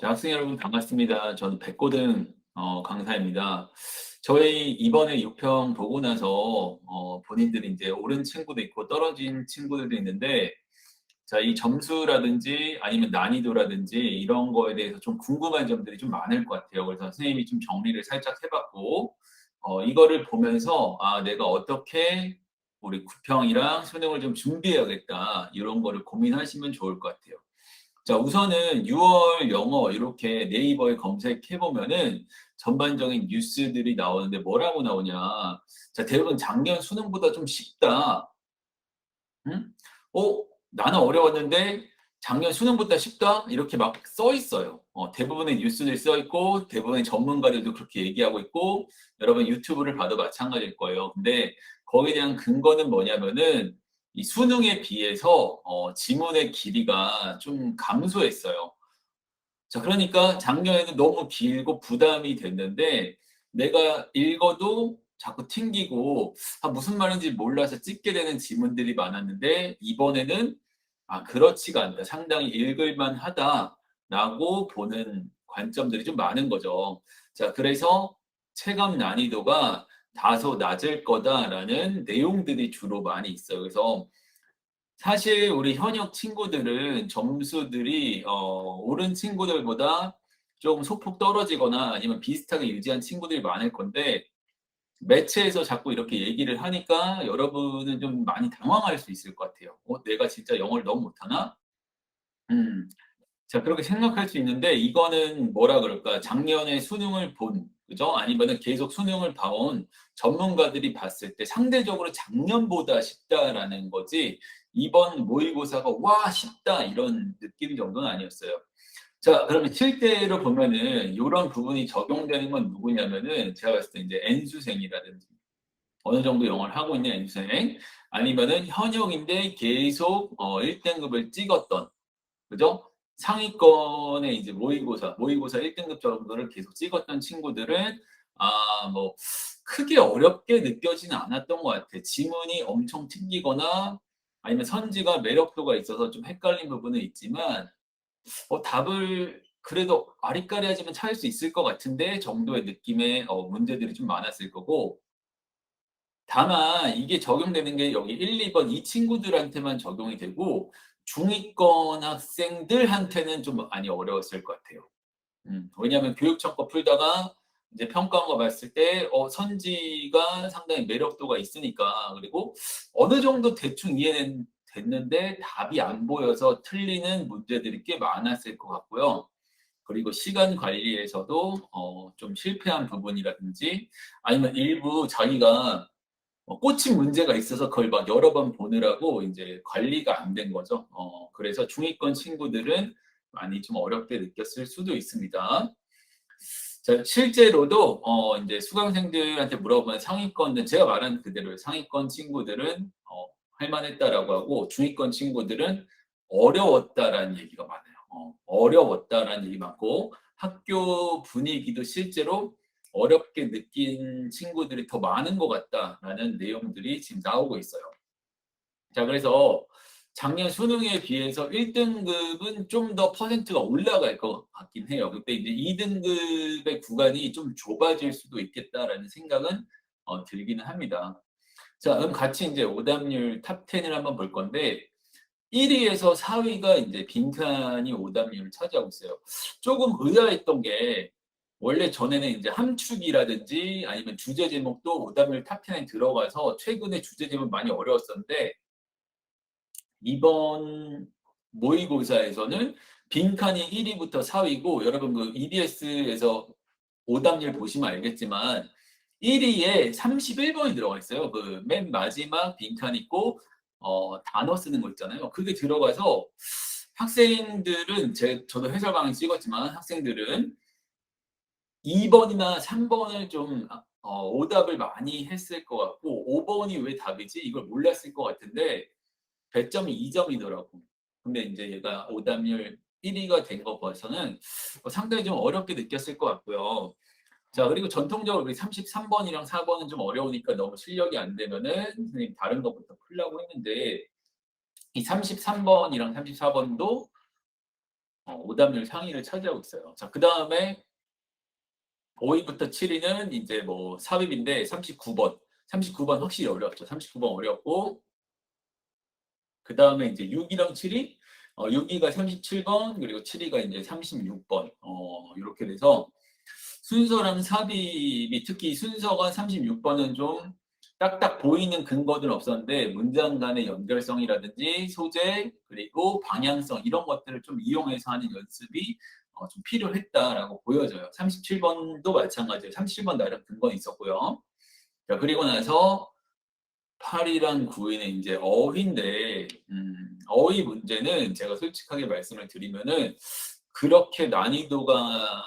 자, 학생 여러분 반갑습니다. 저는 백고등 어, 강사입니다. 저희 이번에 6평 보고 나서 어, 본인들이 이제 오른 친구도 있고 떨어진 친구들도 있는데 자, 이 점수라든지 아니면 난이도라든지 이런 거에 대해서 좀 궁금한 점들이 좀 많을 것 같아요. 그래서 선생님이 좀 정리를 살짝 해봤고 어, 이거를 보면서 아, 내가 어떻게 우리 구평이랑 수능을 좀 준비해야겠다 이런 거를 고민하시면 좋을 것 같아요. 자, 우선은 6월 영어 이렇게 네이버에 검색해 보면은 전반적인 뉴스들이 나오는데 뭐라고 나오냐? 자, 대부분 작년 수능보다 좀 쉽다. 응? 어, 나는 어려웠는데 작년 수능보다 쉽다? 이렇게 막 써 있어요. 어, 대부분의 뉴스들이 써 있고 대부분의 전문가들도 그렇게 얘기하고 있고 여러분 유튜브를 봐도 마찬가지일 거예요. 근데 거기에 대한 근거는 뭐냐면은 이 수능에 비해서 어, 지문의 길이가 좀 감소했어요. 자, 그러니까 작년에는 너무 길고 부담이 됐는데 내가 읽어도 자꾸 튕기고 아, 무슨 말인지 몰라서 찍게 되는 지문들이 많았는데 이번에는 아, 그렇지가 않다. 상당히 읽을만 하다라고 보는 관점들이 좀 많은 거죠. 자, 그래서 체감 난이도가 다소 낮을 거다라는 내용들이 주로 많이 있어요. 그래서 사실 우리 현역 친구들은 점수들이 어, 오른 친구들보다 좀 소폭 떨어지거나 아니면 비슷하게 유지한 친구들이 많을 건데 매체에서 자꾸 이렇게 얘기를 하니까 여러분은 좀 많이 당황할 수 있을 것 같아요. 어, 내가 진짜 영어를 너무 못하나? 음, 자, 그렇게 생각할 수 있는데 이거는 뭐라 그럴까? 작년에 수능을 본, 그죠? 아니면은 계속 수능을 봐온 전문가들이 봤을 때 상대적으로 작년보다 쉽다라는 거지 이번 모의고사가 와, 쉽다 이런 느낌 정도는 아니었어요. 자, 그러면 실제로 보면은 이런 부분이 적용되는 건 누구냐면은 제가 봤을 때 이제 N수생이라든지 어느 정도 영어를 하고 있는 N수생 아니면은 현역인데 계속 어 1등급을 찍었던 그죠? 상위권의 이제 모의고사, 모의고사 1등급 정도를 계속 찍었던 친구들은 아, 뭐 크게 어렵게 느껴지는 않았던 것 같아. 지문이 엄청 튕기거나 아니면 선지가 매력도가 있어서 좀 헷갈린 부분은 있지만 어, 답을 그래도 아리까리하지만 찾을 수 있을 것 같은데 정도의 느낌의 어, 문제들이 좀 많았을 거고 다만 이게 적용되는 게 여기 1, 2번 이 친구들한테만 적용이 되고 중위권 학생들한테는 좀 많이 어려웠을 것 같아요. 음, 왜냐하면 교육청 거 풀다가 이제 평가한 거 봤을 때 어, 선지가 상당히 매력도가 있으니까 그리고 어느 정도 대충 이해는 됐는데 답이 안 보여서 틀리는 문제들이 꽤 많았을 것 같고요. 그리고 시간 관리에서도 어, 좀 실패한 부분이라든지 아니면 일부 자기가 어, 꽂힌 문제가 있어서 그걸 막 여러 번 보느라고 이제 관리가 안 된 거죠. 어, 그래서 중위권 친구들은 많이 좀 어렵게 느꼈을 수도 있습니다. 자, 실제로도 어, 이제 수강생들한테 물어보면 상위권은 제가 말한 그대로 상위권 친구들은 어, 할만했다라고 하고 중위권 친구들은 어려웠다라는 얘기가 많아요. 어, 어려웠다라는 얘기 많고 학교 분위기도 실제로 어렵게 느낀 친구들이 더 많은 것 같다라는 내용들이 지금 나오고 있어요. 자, 그래서 작년 수능에 비해서 1등급은 좀 더 퍼센트가 올라갈 것 같긴 해요. 근데 이제 2등급의 구간이 좀 좁아질 수도 있겠다라는 생각은 어, 들기는 합니다. 자, 그럼 같이 이제 오답률 탑 10을 한번 볼 건데 1위에서 4위가 이제 빈칸이 오답률을 차지하고 있어요. 조금 의아했던 게 원래 전에는 이제 함축이라든지 아니면 주제 제목도 오답률 탑10에 들어가서 최근에 주제 제목 많이 어려웠었는데 이번 모의고사에서는 빈칸이 1위부터 4위고 여러분 그 EBS에서 오답률 보시면 알겠지만 1위에 31번이 들어가 있어요. 그 맨 마지막 빈칸 있고 어, 단어 쓰는 거 있잖아요. 그게 들어가서 학생들은 제 저도 해설 강의 찍었지만 학생들은 2번이나 3번을 좀 어, 오답을 많이 했을 것 같고 5번이 왜 답이지 이걸 몰랐을 것 같은데 배점이 2점이더라고. 근데 이제 얘가 오답률 1위가 된 거 봐서는 상당히 좀 어렵게 느꼈을 것 같고요. 자, 그리고 전통적으로 우리 33번이랑 4번은 좀 어려우니까 너무 실력이 안 되면은 선생님 다른 것부터 풀려고 했는데 이 33번이랑 34번도 어, 오답률 상위를 차지하고 있어요. 자, 그 다음에 5위부터 7위는 이제 뭐 삽입인데 39번. 39번 확실히 어려웠죠. 39번 어렵고 그 다음에 이제 6위랑 7위 어, 6위가 37번 그리고 7위가 이제 36번 어, 이렇게 돼서 순서랑 삽입이 특히 순서가 36번은 좀 딱딱 보이는 근거들은 없었는데 문장 간의 연결성이라든지 소재 그리고 방향성 이런 것들을 좀 이용해서 하는 연습이 어, 좀 필요했다라고 보여져요. 37번도 마찬가지예요. 37번 나름 근거는 있었고요. 자, 그리고 나서 8이랑 9위는 이제 어휘인데 음, 어휘 문제는 제가 솔직하게 말씀을 드리면은 그렇게 난이도가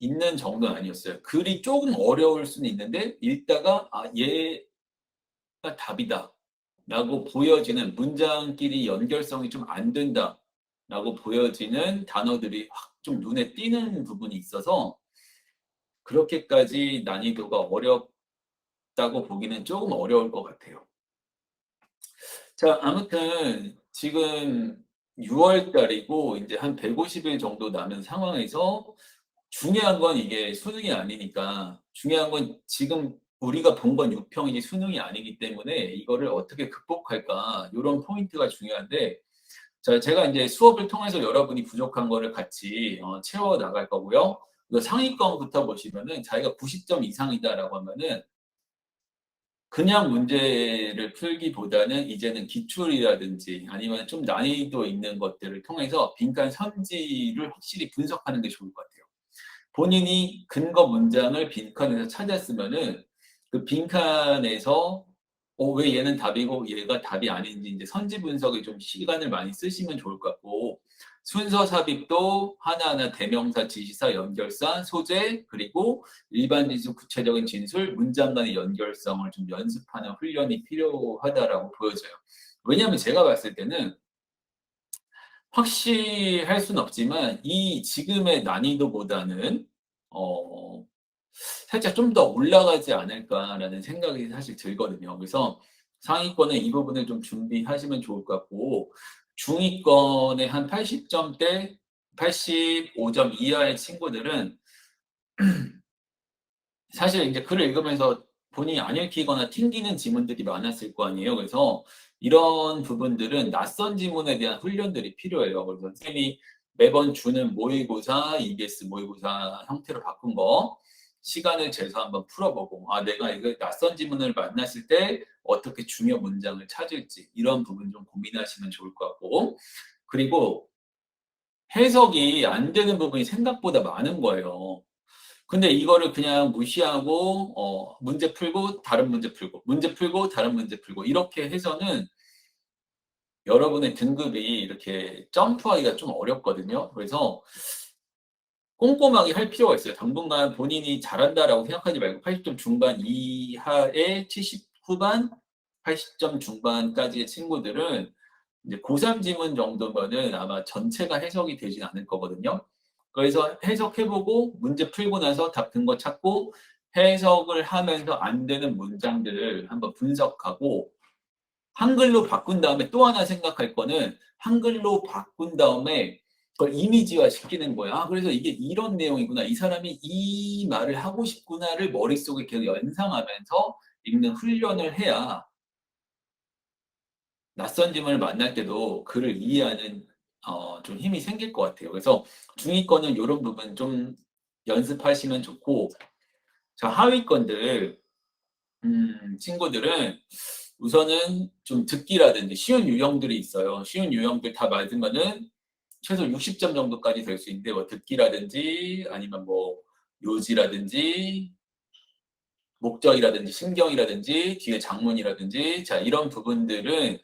있는 정도는 아니었어요. 글이 조금 어려울 수는 있는데 읽다가 아 얘가 답이다 라고 보여지는 문장끼리 연결성이 좀 안 된다 라고 보여지는 단어들이 확 좀 눈에 띄는 부분이 있어서 그렇게까지 난이도가 어렵 다고 보기는 조금 어려울 것 같아요. 자, 아무튼 지금 6월 달이고 이제 한 150일 정도 남은 상황에서 중요한 건 이게 수능이 아니니까 중요한 건 지금 우리가 본 건 6평이지 수능이 아니기 때문에 이거를 어떻게 극복할까 이런 포인트가 중요한데 자 제가 이제 수업을 통해서 여러분이 부족한 거를 같이 어, 채워 나갈 거고요. 상위권부터 보시면은 자기가 90점 이상이다라고 하면은 그냥 문제를 풀기보다는 이제는 기출이라든지 아니면 좀 난이도 있는 것들을 통해서 빈칸 선지를 확실히 분석하는 게 좋을 것 같아요. 본인이 근거 문장을 빈칸에서 찾았으면은 그 빈칸에서 어, 왜 얘는 답이고 얘가 답이 아닌지 이제 선지 분석에 좀 시간을 많이 쓰시면 좋을 것 같고 순서 삽입도 하나하나 대명사, 지시사, 연결사, 소재 그리고 일반 진술, 구체적인 진술, 문장 간의 연결성을 좀 연습하는 훈련이 필요하다라고 보여져요. 왜냐하면 제가 봤을 때는 확실할 수는 없지만 이 지금의 난이도보다는 어 살짝 좀 더 올라가지 않을까라는 생각이 사실 들거든요. 그래서 상위권은 이 부분을 좀 준비하시면 좋을 것 같고 중위권의 한 80점대 85점 이하의 친구들은 사실 이제 글을 읽으면서 본인이 안 읽히거나 튕기는 지문들이 많았을 거 아니에요. 그래서 이런 부분들은 낯선 지문에 대한 훈련들이 필요해요. 그래서 선생님이 매번 주는 모의고사, EBS 모의고사 형태로 바꾼 거 시간을 재서 한번 풀어보고 아 내가 이거 낯선 지문을 만났을 때 어떻게 중요 문장을 찾을지 이런 부분 좀 고민하시면 좋을 것 같고 그리고 해석이 안 되는 부분이 생각보다 많은 거예요. 근데 이거를 그냥 무시하고 어, 문제 풀고 다른 문제 풀고 문제 풀고 다른 문제 풀고 이렇게 해서는 여러분의 등급이 이렇게 점프하기가 좀 어렵거든요. 그래서 꼼꼼하게 할 필요가 있어요. 당분간 본인이 잘한다라고 생각하지 말고 80점 중반 이하의 70 후반, 80점 중반까지의 친구들은 이제 고3 지문 정도면은 아마 전체가 해석이 되진 않을 거거든요. 그래서 해석해보고 문제 풀고 나서 답 근거 찾고 해석을 하면서 안 되는 문장들을 한번 분석하고 한글로 바꾼 다음에 또 하나 생각할 거는 한글로 바꾼 다음에 그걸 이미지화 시키는 거야. 아, 그래서 이게 이런 내용이구나. 이 사람이 이 말을 하고 싶구나를 머릿속에 계속 연상하면서 읽는 훈련을 해야 낯선 짐을 만날 때도 그를 이해하는 어, 좀 힘이 생길 것 같아요. 그래서 중위권은 이런 부분 좀 연습하시면 좋고, 자, 하위권들, 음, 친구들은 우선은 좀 듣기라든지 쉬운 유형들이 있어요. 쉬운 유형들 다 맞으면은 최소 60점 정도까지 될 수 있는데, 뭐 듣기라든지 아니면 뭐 요지라든지 목적이라든지 신경이라든지 뒤에 장문이라든지 자 이런 부분들은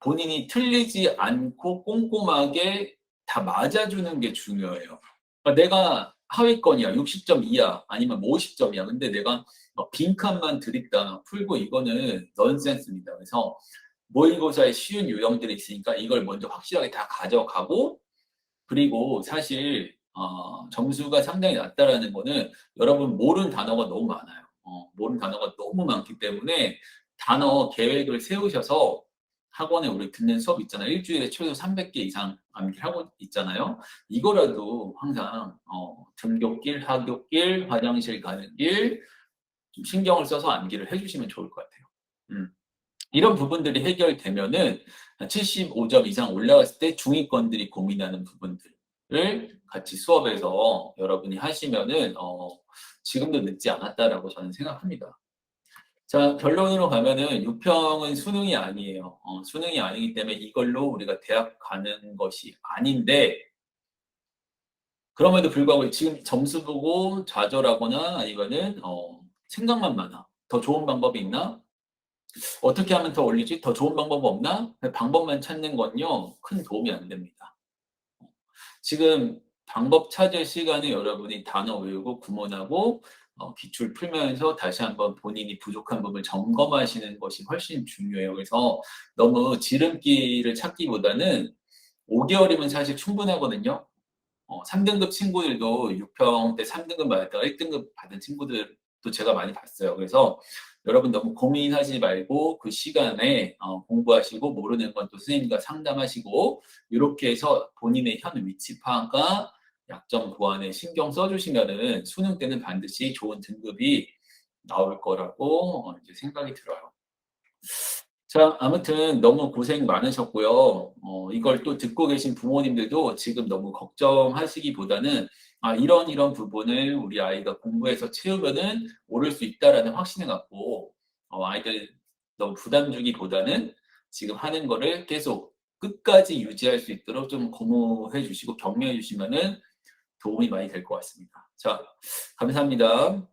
본인이 틀리지 않고 꼼꼼하게 다 맞아주는 게 중요해요. 그러니까 내가 하위권이야, 60점 이하, 아니면 50점이야. 뭐 근데 내가 빈칸만 드립다 풀고 이거는 넌센스입니다. 그래서 모의고사에 쉬운 유형들이 있으니까 이걸 먼저 확실하게 다 가져가고 그리고 사실 어, 점수가 상당히 낮다라는 거는 여러분 모르는 단어가 너무 많아요. 어, 모르는 단어가 너무 많기 때문에 단어 계획을 세우셔서 학원에 우리 듣는 수업 있잖아요. 일주일에 최소 300개 이상 암기를 하고 있잖아요. 이거라도 항상 어, 등굣길, 하굣길, 화장실 가는 길, 좀 신경을 써서 암기를 해주시면 좋을 것 같아요. 음. 이런 부분들이 해결되면은 75점 이상 올라갔을 때 중위권들이 고민하는 부분들을 같이 수업에서 여러분이 하시면은 어, 지금도 늦지 않았다라고 저는 생각합니다. 자, 결론으로 가면은 유평은 수능이 아니에요. 어, 수능이 아니기 때문에 이걸로 우리가 대학 가는 것이 아닌데, 그럼에도 불구하고 지금 점수 보고 좌절하거나 아니면은, 어, 생각만 많아. 더 좋은 방법이 있나? 어떻게 하면 더 올리지? 더 좋은 방법 없나? 방법만 찾는 건요, 큰 도움이 안 됩니다. 지금 방법 찾을 시간에 여러분이 단어 외우고 구문하고 어, 기출 풀면서 다시 한번 본인이 부족한 부분을 점검하시는 것이 훨씬 중요해요. 그래서 너무 지름길을 찾기보다는 5개월이면 사실 충분하거든요. 어, 3등급 친구들도 6평 때 3등급 받았다가 1등급 받은 친구들도 제가 많이 봤어요. 그래서 여러분 너무 고민하지 말고 그 시간에 어, 공부하시고 모르는 건 또 선생님과 상담하시고 이렇게 해서 본인의 현 위치 파악과 약점 보완에 신경 써주시면은 수능 때는 반드시 좋은 등급이 나올 거라고 어, 이제 생각이 들어요. 자, 아무튼 너무 고생 많으셨고요. 어, 이걸 또 듣고 계신 부모님들도 지금 너무 걱정하시기보다는 아, 이런 이런 부분을 우리 아이가 공부해서 채우면은 오를 수 있다라는 확신을 갖고 어, 아이들 너무 부담 주기보다는 지금 하는 거를 계속 끝까지 유지할 수 있도록 좀 고무해 주시고 격려해 주시면은 도움이 많이 될 것 같습니다. 자, 감사합니다.